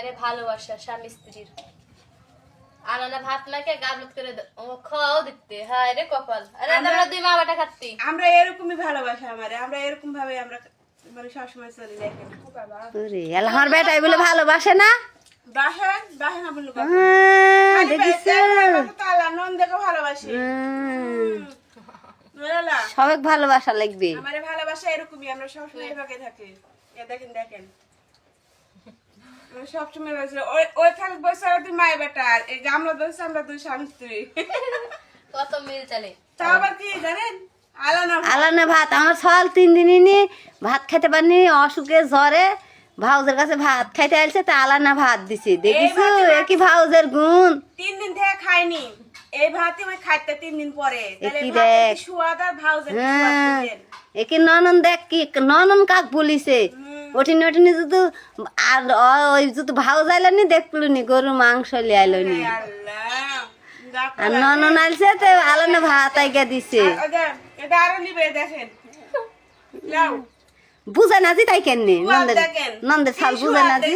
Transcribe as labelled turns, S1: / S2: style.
S1: হ্যাঁ ভালোবাসা স্বামী স্ত্রীর। আনানা ভাত নাকে গাবলত করে দে- ও খাওয়াও দিতে। হায় রে কপাল। আরে আমরা দুই মা বাটা খাচ্ছি।
S2: আমরা এরকমই ভালোবাসা আমারে। আমরা এরকম ভাবে আমরা মানে সবসময় চলি দেখেন।
S3: ওরে, বেটাই বলে ভালোবাসে না?
S2: বলল।
S3: হ্যাঁ,
S2: নন্দকে ভালোবাসে?
S3: সবাই ভালোবাসা লাগবে।
S2: আমারে ভালোবাসা এরকমই আমরা সবসময় এভাবে থাকি। দেখেন দেখেন। সবসময় বলছি ওই ওই থাক বসে তুই মায়ের বেটা এই আমরা বসে আমরা দুই স্বামী স্ত্রী
S1: কত মিল চলে
S2: তা আবার কি জানেন? আলানা
S3: ভাত। আমার সকাল তিন দিনই নি ভাত খেতে পারিনি অসুখে জ্বরে ভাউজের কাছে ভাত খাইতে আসছে তা আলানা ভাত দিছে। দেখিস কি ভাউজের গুণ?
S2: তিন দিন থেকে খাইনি। এই ভাতই আমি খাইতে তিন দিন পরে। তাহলে
S3: কি দেখ।
S2: কি সুয়াদ আর ভাউজের কি সুয়াদ
S3: হ্যাঁ? একে ননন দেখ কি? ননন কাক বলিছে? ওঠিনি ওঠিনি যদি আর ওই যদি ভাও যাইলনি দেখল নি গরুর মাংস
S2: লিয়াইলনি
S3: আর ননন আইছে তো আলানে ভাত আইগা দিছে। বুঝে না জি তাই কেন নন্দের নন্দের সাল বুঝে না জি?